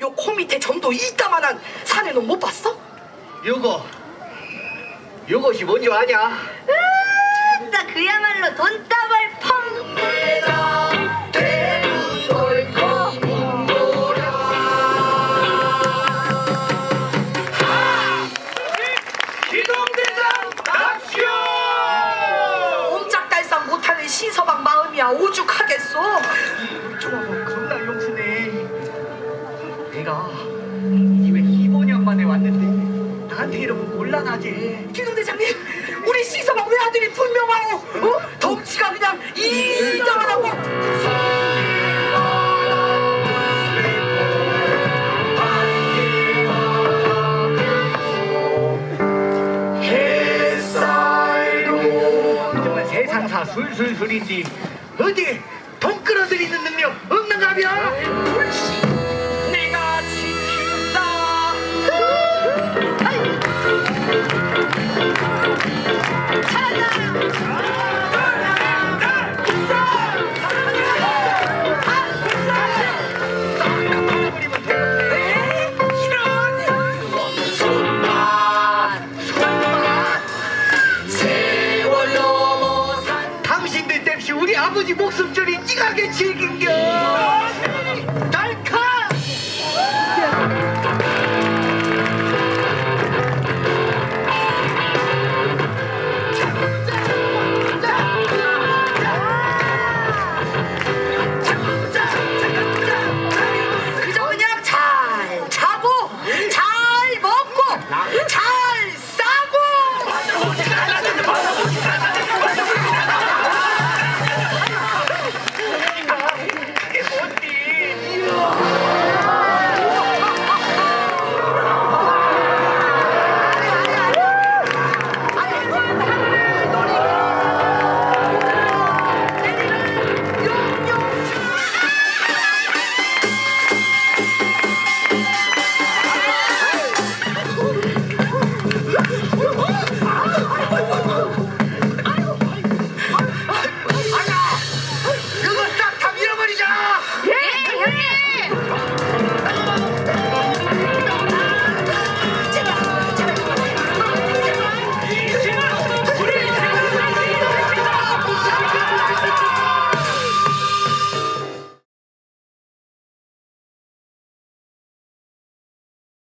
요 코 밑에 점도 이따만한 산에는 못 봤어? 요거 요것이 뭔지 아냐? 나 그야말로 돈다발 펑. 기동대장 납시오! 옴짝달싹 못하는 시서방 마음이야 오죽하겠소 저거 왔는데 나한테 이러면 곤란하지. 기동대장님 우리 시서방 외아들이 분명하오 어? 덩치가 그냥 정말 세상사 술술술인지 어디 돈 끌어들이는 능력 없는가 벼? 아버지 목숨줄이 즐긴겨. 날카